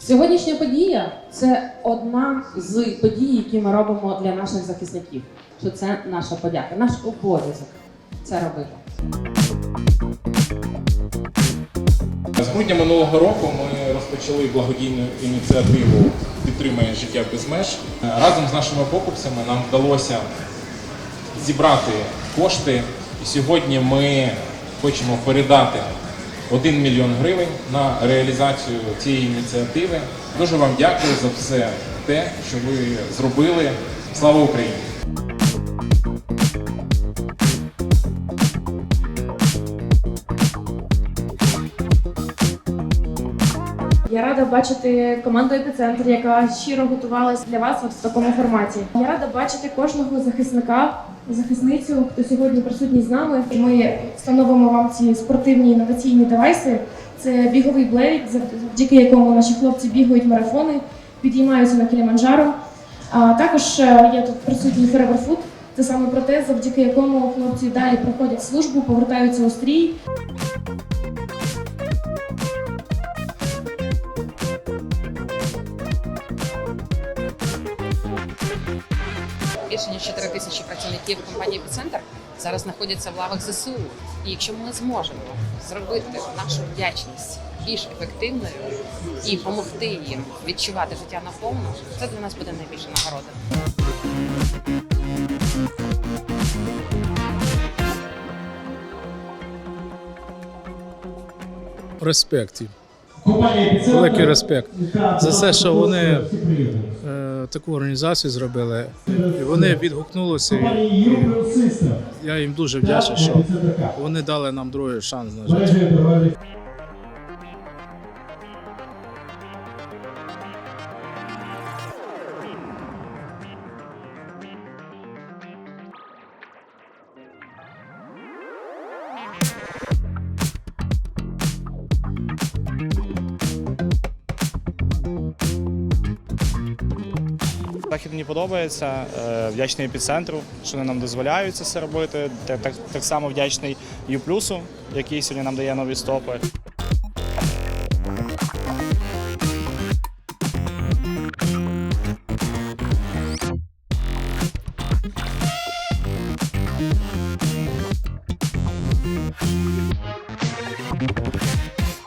Сьогоднішня подія це одна з подій, які ми робимо для наших захисників. Що це наша подяка, наш обов'язок це робити. З грудня минулого року ми розпочали благодійну ініціативу Підтримає життя без меж. Разом з нашими покупцями нам вдалося зібрати кошти, і сьогодні ми хочемо передати 1 мільйон гривень на реалізацію цієї ініціативи. Дуже вам дякую за все те, що ви зробили. Слава Україні! Я рада бачити команду епіцентр, яка щиро готувалась для вас в такому форматі. Я рада бачити кожного захисника, захисницю, хто сьогодні присутній з нами. Ми встановимо вам ці спортивні інноваційні девайси. Це біговий блейд, завдяки якому наші хлопці бігають марафони, підіймаються на Кіліманджаро. А також е, є тут присутній Food. Це саме протез, завдяки якому хлопці далі проходять службу, повертаються у стрій. Більше ніж 4 тисячі працівників компанії «Епіцентр» зараз знаходяться в лавах ЗСУ. І якщо ми зможемо зробити нашу вдячність більш ефективною і допомогти їм відчувати життя наповну, це для нас буде найбільша нагорода. респекті. Великий респект за все, що вони е, таку організацію зробили. І вони відгукнулися. І я їм дуже вдячний, що вони дали нам другий шанс на життя. захід мені подобається. Е, вдячний епіцентру, що вони нам дозволяють це робити. Так, так, так само вдячний Юплюсу, який сьогодні нам дає нові стопи.